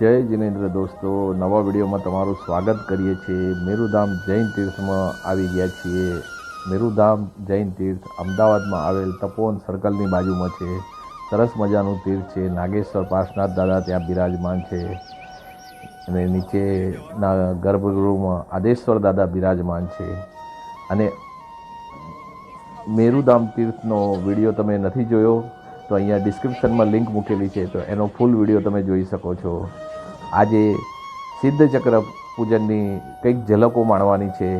જય જિનેન્દ્ર દોસ્તો, નવા વિડીયોમાં તમારું સ્વાગત કરીએ છીએ. મેરુધામ જૈન તીર્થમાં આવી ગયા છીએ. મેરુધામ જૈન તીર્થ અમદાવાદમાં આવેલ તપોવન સર્કલની બાજુમાં છે. સરસ મજાનું તીર્થ છે. નાગેશ્વર, પાર્શનાથ દાદા ત્યાં બિરાજમાન છે. અને નીચેના ગર્ભગૃહમાં આદેશ્વર દાદા બિરાજમાન છે. અને મેરુધામ તીર્થનો વીડિયો તમે નથી જોયો તો અહીંયા ડિસ્ક્રિપ્શનમાં લિંક મૂકેલી છે, તો એનો ફૂલ વીડિયો તમે જોઈ શકો છો. આજે સિદ્ધચક્ર પૂજનની કંઈક ઝલકો માણવાની છે.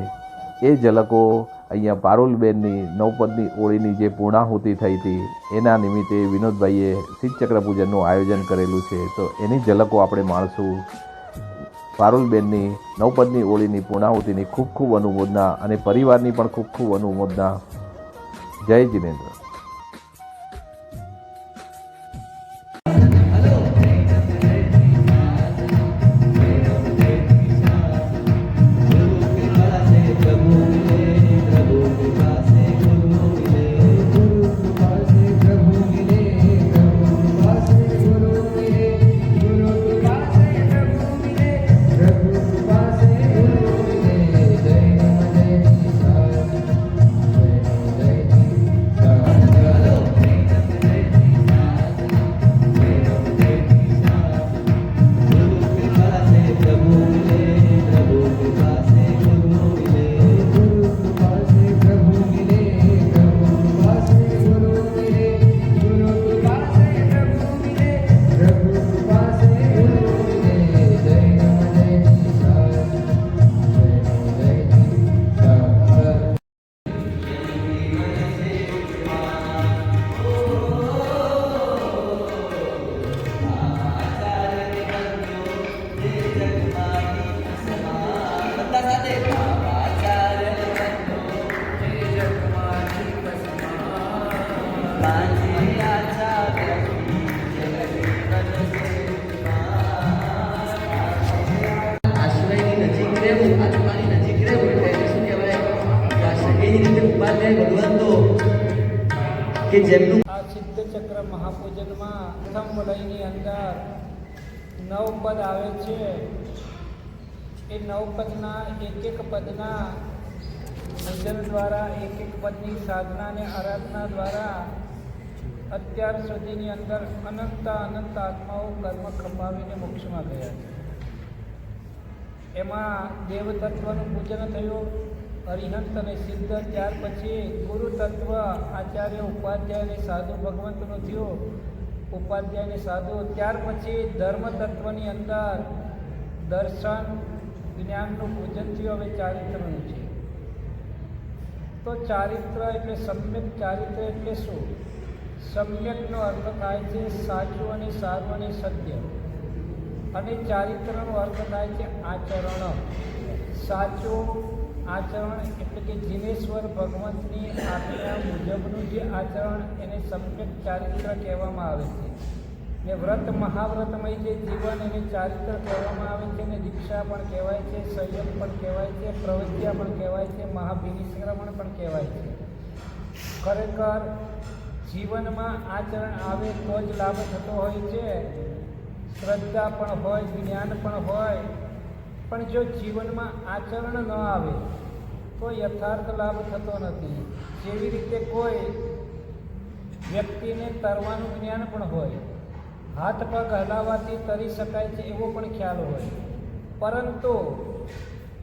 એ ઝલકો અહીંયા પારુલબેનની નવપદની ઓળીની જે પૂર્ણાહુતિ થઈ હતી, એના નિમિત્તે વિનોદભાઈએ સિદ્ધચક્ર પૂજનનું આયોજન કરેલું છે. તો એની ઝલકો આપણે માણશું. પારુલબેનની નવપદની ઓળીની પૂર્ણાહુતિની ખૂબ ખૂબ અનુમોદના અને પરિવારની પણ ખૂબ ખૂબ અનુમોદના. જય જિનેન્દ્ર. કે જેમનું આ સિદ્ધચક્ર મહાપૂજનમાં પ્રથમ વલયની અંદર નવ પદ આવે છે. એ નવ પદના એક એક પદના ભજન દ્વારા એક એક પદની સાધના અને આરાધના દ્વારા અત્યાર સુધીની અંદર અનંત અનંત આત્માઓ કર્મ ખપાવીને મોક્ષમાં ગયા છે. એમાં દેવતત્વનું પૂજન થયું. અરિહંત અને સિદ્ધ ત્યાર પછી ગુરુ તત્વ આચાર્ય, ઉપાધ્યાય અને સાધુ ભગવંતનો થયો. ઉપાધ્યાય અને સાધુ ત્યાર પછી ધર્મ તત્વની અંદર દર્શન, જ્ઞાનનું પૂજન થયું. હવે ચારિત્રનું છે. તો ચારિત્ર એટલે સમ્યક ચારિત્ર એટલે શું? સમ્યકનો અર્થ થાય છે સાચું અને સારું અને સત્ય. અને ચારિત્રનો અર્થ થાય છે આચરણ સાચું આચરણ એટલે કે જીનેશ્વર ભગવંતની આજ્ઞા મુજબનું જે આચરણ એને સમ્યક ચારિત્ર કહેવામાં આવે છે. ને વ્રત મહાવ્રતમય જે જીવન એને ચારિત્ર કહેવામાં આવે છે ને દીક્ષા પણ કહેવાય છે, સંયમ પણ કહેવાય છે, પ્રવૃત્તિયા પણ કહેવાય છે મહાભિનિષ્ક્રમણ પણ કહેવાય છે. ખરેખર જીવનમાં આચરણ આવે તો જ લાભ થતો હોય છે. શ્રદ્ધા પણ હોય, જ્ઞાન પણ હોય પણ જો જીવનમાં આચરણ ન આવે, તો યથાર્થ લાભ થતો નથી. જેવી રીતે કોઈ વ્યક્તિને તરવાનું જ્ઞાન પણ હોય, હાથ પગ હલાવવાથી તરી શકાય છે એવો પણ ખ્યાલ હોય. પરંતુ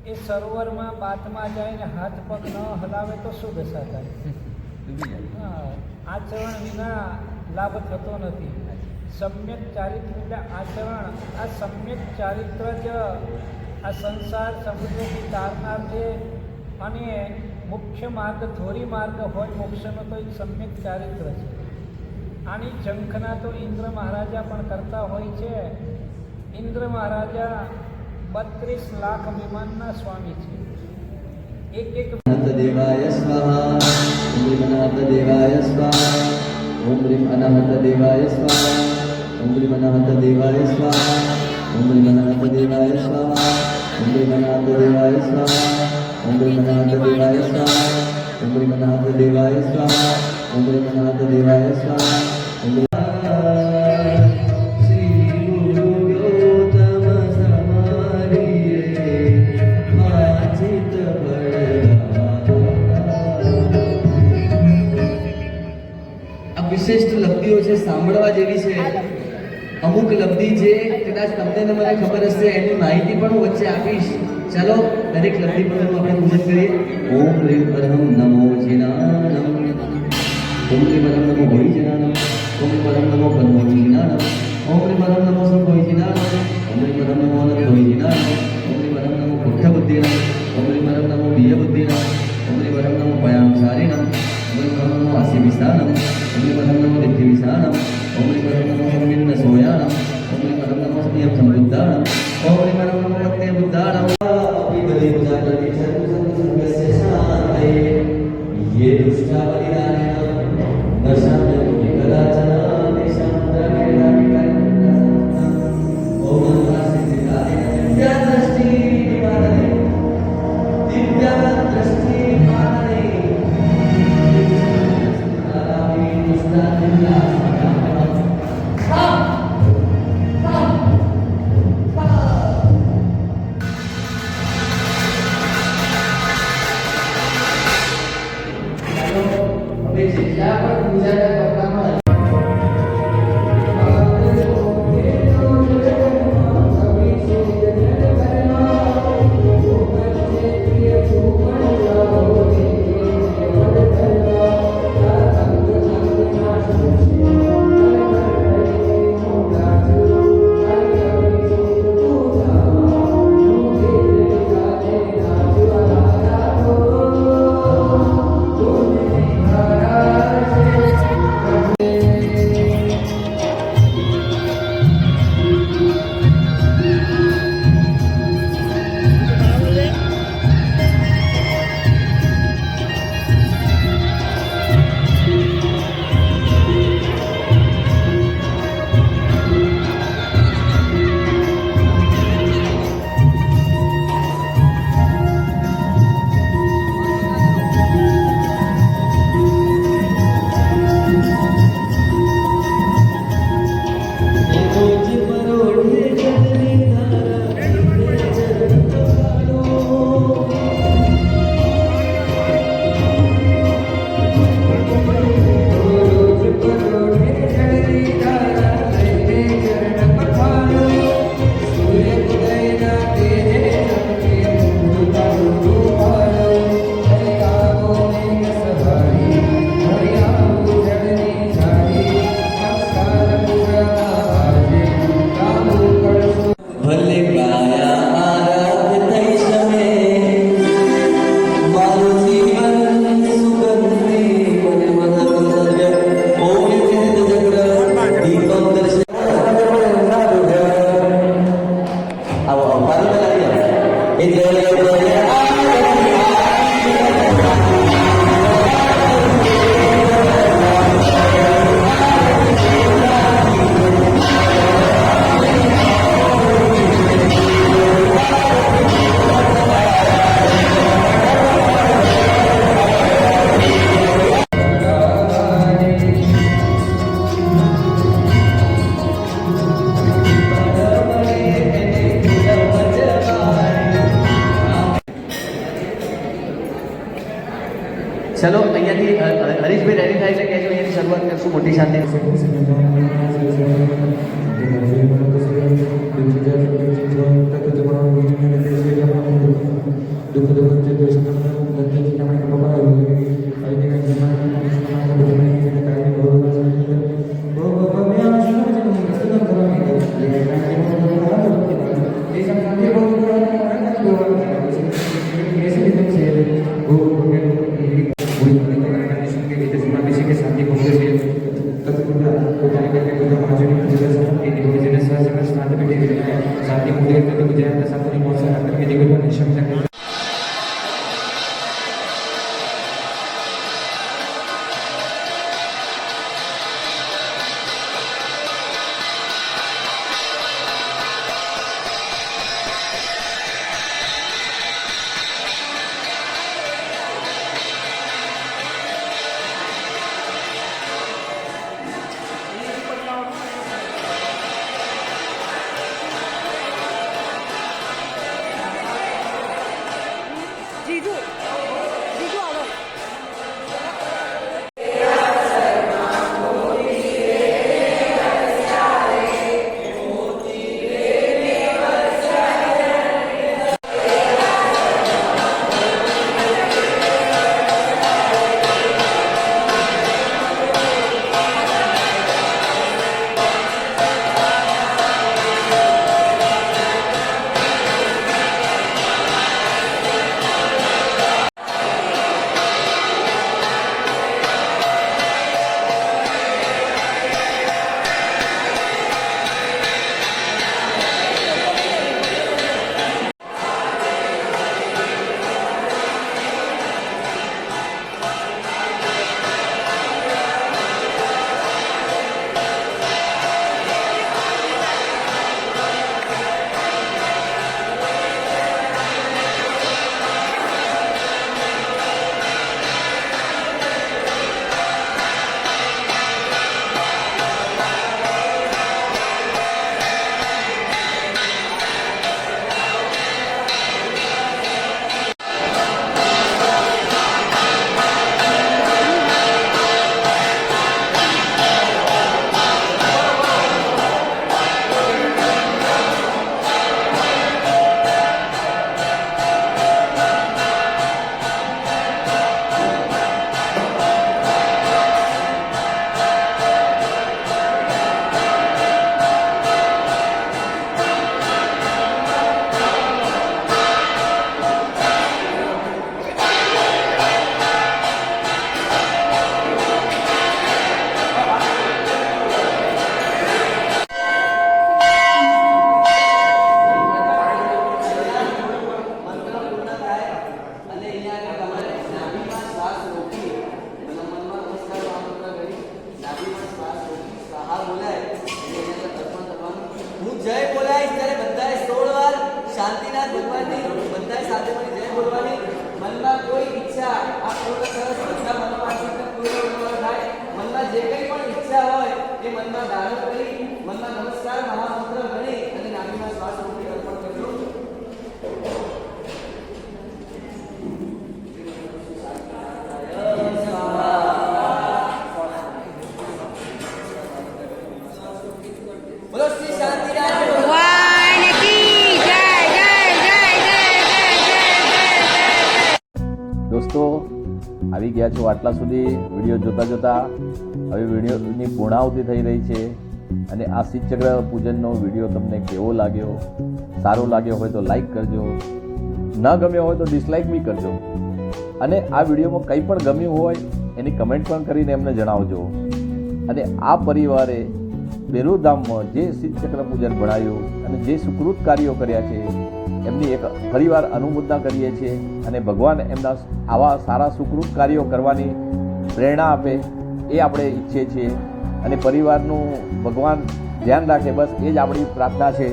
એ સરોવરમાં બાથમાં જાય ને હાથ પગ ન હલાવે તો શું દશા થાય આચરણ વિના લાભ થતો નથી. સમ્યક ચારિત્ર આચરણ. આ સમ્યક ચારિત્ર જ આ સંસાર સમુદ્રથી તારનાર છે અને મુખ્ય માર્ગ, ધોરી માર્ગ હોય મોક્ષનો તો એક સમ્યક ચારિત્ર છે. આની ઝંખના તો ઇન્દ્ર મહારાજા પણ કરતા હોય છે. ઇન્દ્ર મહારાજા બત્રીસ લાખ વિમાનના સ્વામી છે. એક એક દેવાય સ્વાહા ઓમ અનાહત દેવાય સ્વાહા, ઓમ અનાહત દેવાય સ્વાહા, ઓમ અનાહત દેવાય સ્વાહા. Om Brahmanath Devaya Swaha Om Brahmanath Devaya Swaha Om Brahmanath Devaya Swaha Om Brahmanath Devaya Swaha કદાચ તમને ને મને ખબર હશે એની માહિતી પણ હું વચ્ચે આપીશ ચાલો દરેક લબ્ધિ પર આપણે પૂજન કરીએ ઓમ રેમ પરમ નમો જિનાનમ ઓમ રીમ પરમ નમો ભોઈ જિનાનમ ઓમ રીમ પરમ નમો પરમ જિનાનમ ઓમ રીમ પરમ નમો સંભોઈ જિનાનમ ઓમ રીમ પરમ નમો હોય છે ઓમ રીમ પરમ નમો પુઠ્ઠ બુદ્ધિનામ ઓમ રીમ પરમ નમો બીય બુદ્ધિનામ ઓમ રીમ પરમ નમો પયામ સારીનામ ઓમ રીમ પરમ નમો આસી વિસાનમ ઓમ રીમ પરમ નમો દિત્ય વિસાનમ ઓમ રીમ પરમ નમો સંમિન્ન સોયાનમ ઓમ રીમ પરમ ચલો અહીંયાથી હરીશભાઈ રેડી થાય છે કે જો અહીંયાથી શરૂઆત કરશું? મોટી શાંતિ. દોસ્તો, આવી ગયા છો આટલા સુધી વીડિયો જોતા જોતા. હવે વિડીયોની પૂર્ણાહુતિ થઈ રહી છે અને આ શિવચક્ર પૂજનનો વીડિયો તમને કેવો લાગ્યો, સારો લાગ્યો હોય તો લાઈક કરજો. ન ગમ્યો હોય તો ડિસલાઇક બી કરજો. અને આ વિડીયોમાં કંઈ પણ ગમ્યું હોય એની કમેન્ટ પણ કરીને એમને જણાવજો. અને આ પરિવારે બેરુધામમાં જે શિવચક્ર પૂજન ભણાયું અને જે સુકૃત કાર્યો કર્યા છે એમની એક ફરીવાર અનુમોદના કરીએ છીએ અને ભગવાન એમના આવા સારા સુકૃત કાર્યો કરવાની પ્રેરણા આપે એ આપણે ઈચ્છીએ છીએ. અને પરિવારનું ભગવાન ધ્યાન રાખે, બસ એ જ આપણી પ્રાર્થના છે.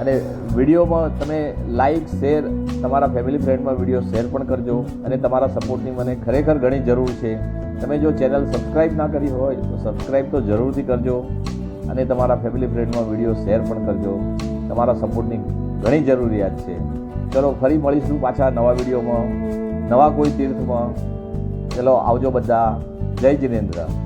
અને વિડીયોમાં તમે લાઈક શેર તમારા ફેમિલી ફ્રેન્ડમાં વીડિયો શેર પણ કરજો અને તમારા સપોર્ટની મને ખરેખર ઘણી જરૂર છે. તમે જો ચેનલ સબસ્ક્રાઈબ ના કરી હોય તો સબસ્ક્રાઈબ તો જરૂરથી કરજો. અને તમારા ફેમિલી ફ્રેન્ડમાં વીડિયો શેર પણ કરજો. તમારા સપોર્ટની ઘણી જરૂરિયાત છે. ચલો, ફરી મળીશું પાછા નવા વિડીયોમાં નવા કોઈ તીર્થમાં. ચલો, આવજો બધા. જય જિનેન્દ્ર.